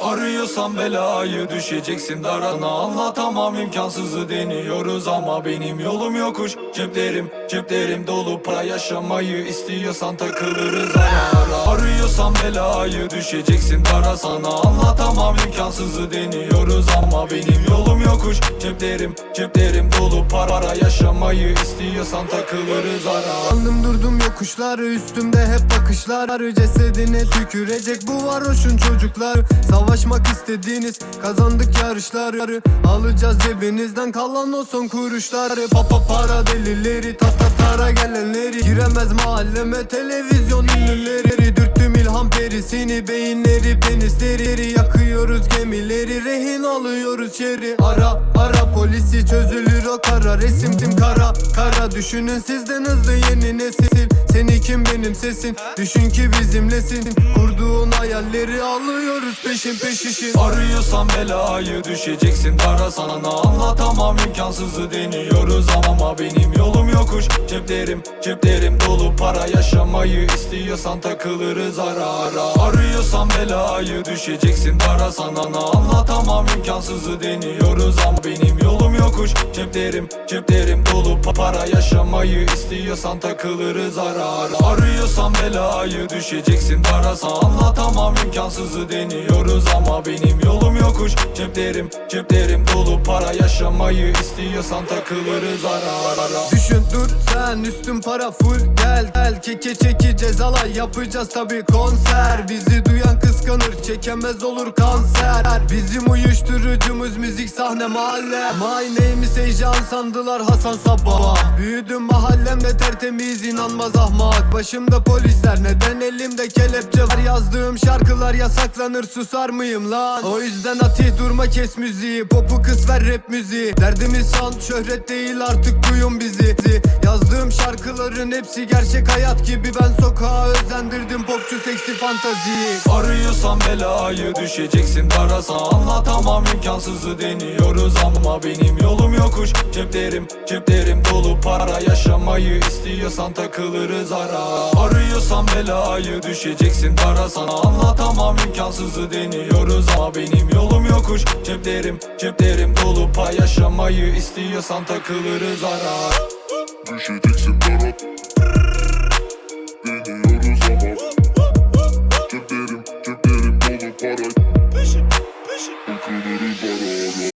Arıyorsan belayı düşeceksin darana Anlatamam imkansızı deniyoruz ama benim yolum yokuş. Ceplerim ceplerim dolu para yaşamayı istiyorsan takılırız ara ara Arıyorsan belayı düşeceksin. Dara sana Anlatamam imkansızı deniyoruz ama benim yolum yokuş. Ceplerim ceplerim dolu para yaşamayı istiyorsan takılırız ara. Andım durdum yokuşlar üstümde hep bakışlar. Cesedine tükürecek bu varoşun çocuklar. Savaşmak istediğiniz kazandık yarışları. Alacağız cebinizden kalan o son kuruşları. Papa para delileri ta ta tara gelenleri. Giremez mahalleme televizyon ünlüleri İlham perisini beyinleri penisleri Yakıyoruz gemileri rehin alıyoruz şeri Ara ara polisi çözülür o kara resimdim kara. Kara Düşünün sizden hızlı yeni nesil Seni kim benim sesin? Düşün ki bizimlesin. Kurduğun hayalleri alıyoruz peşin peşişin Arıyorsan belayı düşeceksin. Dara sana Anlatamam? İmkansızı deniyoruz ama benim yolum yokuş. Ceplerim ceplerim dolu. Para yaşamayı istiyorsan takılırız ara ara. Arıyorsan belayı düşeceksin. Dara sana Anlatamam? İmkansızı deniyoruz ama benim yolum yokuş. Ceplerim ceplerim dolu. Para yaşamayı istiyorsan takılırız ara ara Arıyorsan belayı düşeceksin dara sana Anlatamam imkansızı deniyoruz ama benim yolum yokuş. Ceplerim ceplerim dolu. Para yaşamayı istiyorsan takılırız ara ara. Düşün dur sen üstün para full. Gel gel. Keke çeki cezala yapacağız tabi konser. Bizi duyan kıskanır. Çekemez olur kanser. Bizim uyuşturucumuz müzik sahne mahalle. My name is Heyecan sandılar Hasan Sabah Büyüdüm mahallemde tertemiz inanmaz ahmak. Başımda polisler. Neden elimde kelepçe var? Yazdığım şarkılar yasaklanır. Susar mıyım lan? O yüzden Atih durma kes müziği. Popu kız ver rap müziği. Derdimiz sound şöhret değil artık duyun bizi. Yazdığım şarkıların hepsi gerçek hayat gibi. Ben sokağa özendirdim popçu seksi fantaziyi. Arıyorsan belayı düşeceksin darasa. Anlatamam imkansızı deniyoruz ama benim yolum yokuş. Ceplerim ceplerim dolu para yaşamayı istiyorsan takılırız ara. Arıyorsan belayı düşeceksin darasa. Anlatamam imkansızı deniyoruz ama benim yolum yokuş. Ceplerim ceplerim dolu para yaşamayı istiyorsan takılırız ara Üşüdüksin şey tarot Deniyoruz ama. Ceplerim, ceplerim dolu para. Takılırız ara ara.